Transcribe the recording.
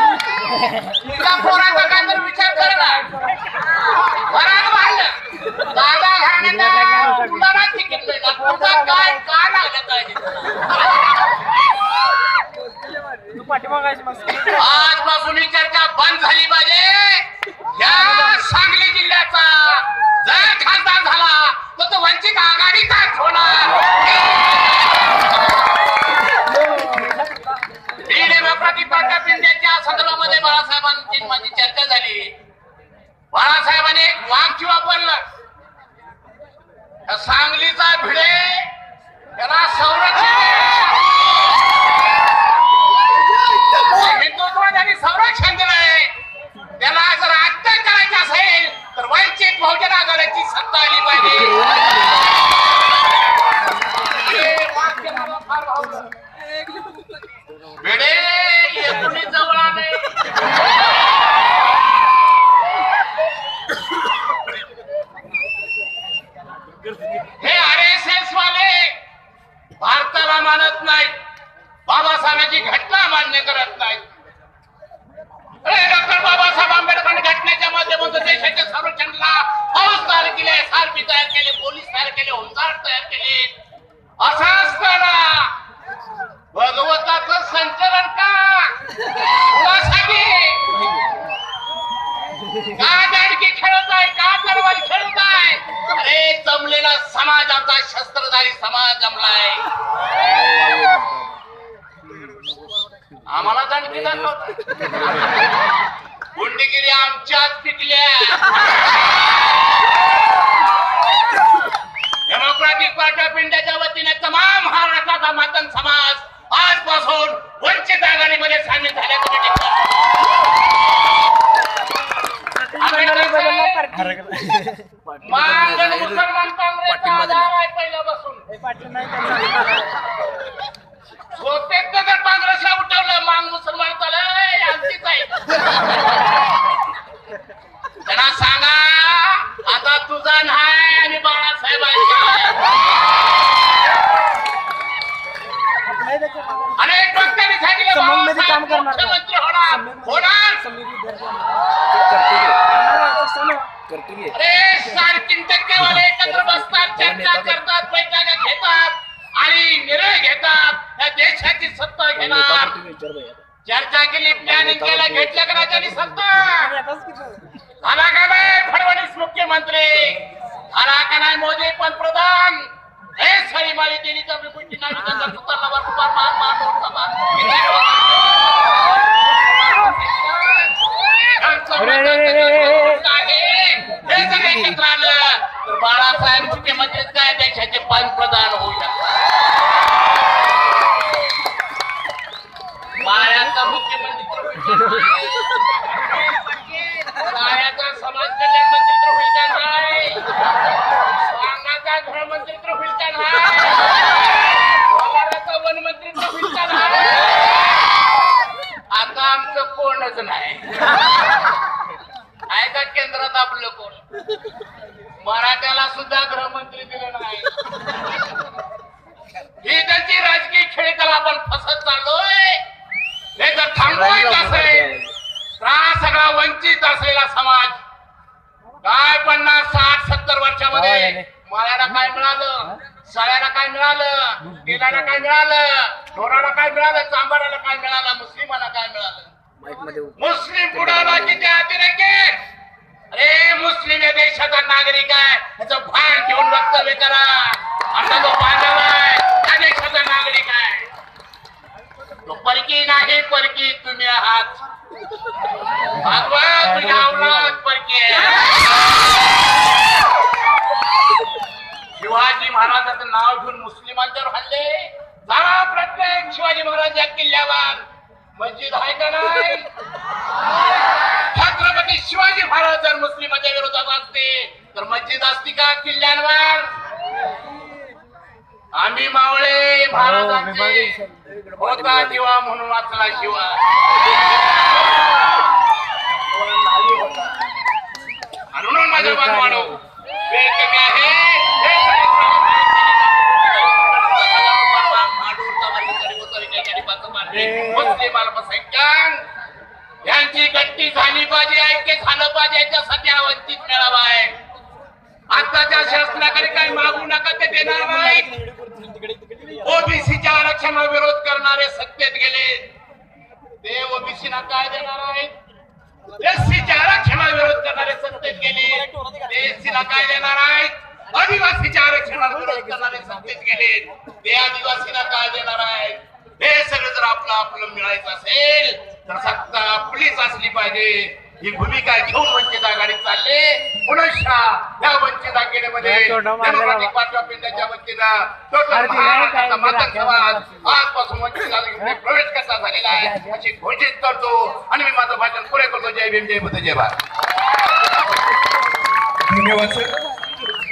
तुझ्या पोराचा काय तर विचार कर ना वरात वाढलं दादा घराण्याचा ना तिकीट मिळणार तुझा काय का लागलं काय आजपासून ही डेमोक्रॅटिक पिंड्याच्या सदनामध्ये बाळासाहेबांची माझी चर्चा झाली. बाळासाहेबांनी एक वाक्य वापरलं. सांगलीचा भिडे त्याला सौ तयार केले पोलीस तयार केले होमगार्ड तयार केले. असं असताना भगवताच संचलन का? कुणासाठी? का दांडकी खेळत आहे? का तरवार खेळत आहे? अरे जमलेला समाजाचा शस्त्रधारी समाज जमलाय. आम्हाला दांडकी दाखवत गुंडगिरी आमच्याच पिकल्या. डेमोक्रॅटिक पार्टी ऑफ इंडियाच्या वतीने तमाम महाराष्ट्राचा मातंग समाज आजपासून वंचित आघाडीमध्ये सामील झाल्याचं मुसलमान पहिल्यापासून तर काँग्रेसला उठवलं मांग मुसलमान चालय आमचीच आहे. त्यांना सांगा आता तुझा नाही आणि बाळासाहेबांचा अनेक वक्त्यांनी सांगितलं संबंधमध्ये काम बाळासाहेब करणार नाही. मुख्यमंत्री होणार होणार अरे साडेतीन टक्के वाले एकत्र बसतात चर्चा करतात बैठका घेतात आणि निर्णय घेतात. या देशाची सत्ता घेणार. चर्चा केली प्लॅनिंग केलं घेतलं का त्यांनी सत्ता? झाला का नाही फडणवीस मुख्यमंत्री? झाला का नाही मोदी पंतप्रधान हे सरी माळी देणी तर गोष्टी नाही हे जर तर बाळासाहेब मुख्यमंत्री काय देशाचे पंतप्रधान होऊ शकतात? मायाचा मुख्यमंत्री तर समाज कल्याण मंत्री तर होईल का नाही? वांगाचा गृहमंत्री तर होईल का नाही? वनमंत्री तर होईल का नाही? आता आमचं कोणच नाही. आहे का केंद्रात आपलं कोण? मराठ्याला सुद्धा गृहमंत्री दिलं नाही. ही त्यांची राजकीय खेळ त्याला आपण फसत चाललोय. हे जर थांबवायचं असेल हा सगळा वंचित असलेला समाज काय पन्नास साठ सत्तर वर्षामध्ये माळ्याला काय मिळालं? सळ्याला काय मिळालं? गेल्याला काय मिळालं? ढोराला काय मिळालं? चांबाराला काय मिळालं? मुस्लिमाला काय मिळालं? मुस्लिम बुडाला किती अतिरेकी मुस्लिम आहे देशाचा नागरिक आहे. त्याचं भान घेऊन वक्तव्य करा. आता जो बांधव आहे. त्या देशाचा नागरिक आहे. तो परकी नाही परकी तुम्ही आहात. भागवत तुझ्या अवलाद परकी आहे. शिवाजी महाराजाचं नाव घेऊन मुस्लिमांच्यावर हल्ले. झाला प्रत्येक शिवाजी महाराज या किल्ल्यावर. मस्जिद आहे का नाही? छत्रपती शिवाजी महाराज जर मुस्लिमाच्या विरोधात असते तर मस्जिद असती का किल्ल्यांवर? आम्ही मावळे महाराजांचे होता जीवा म्हणून वाचला शिवा. आणि म्हणून माझ्या बांधवानो वेळ कमी आहे. मुस्लिम अल्पसंख्याक यांची गट्टी झाली पाहिजे ऐक्य झालं पाहिजे याच्यासाठी हा वंचित मेळावा आहे. आताच्या शासनाकडे काही मागू नका ते देणार नाही. ओबीसीच्या आरक्षणा विरोध करणारे सत्तेत गेले. ते ओबीसीना काय देणार आहेत एससीच्या आरक्षणा विरोध करणारे सत्तेत गेले. ते एससीला काय देणार आहेत आदिवासीच्या आरक्षणाला विरोध करणारे सत्तेत गेले. ते आदिवासीला काय देणार आहेत हे सगळं जर आपलं आपलं मिळायचं असेल तर सत्ता आपलीच असली पाहिजे. ही भूमिका घेऊन वंचित आघाडी चालले. पुनशा या वंचित आघाडीमध्ये डेमोक्रॅटिक. पार्टी ऑफ इंडियाच्या वतीनं टोटल महाराष्ट्राचा? समाज आजपासून वंचित आघाडीमध्ये प्रवेश कसा झालेला आहे अशी घोषित करतो. आणि मी माझं भाषण पुरे करतो. जय भीम जय बुद्ध जय भारत. धन्यवाद सर.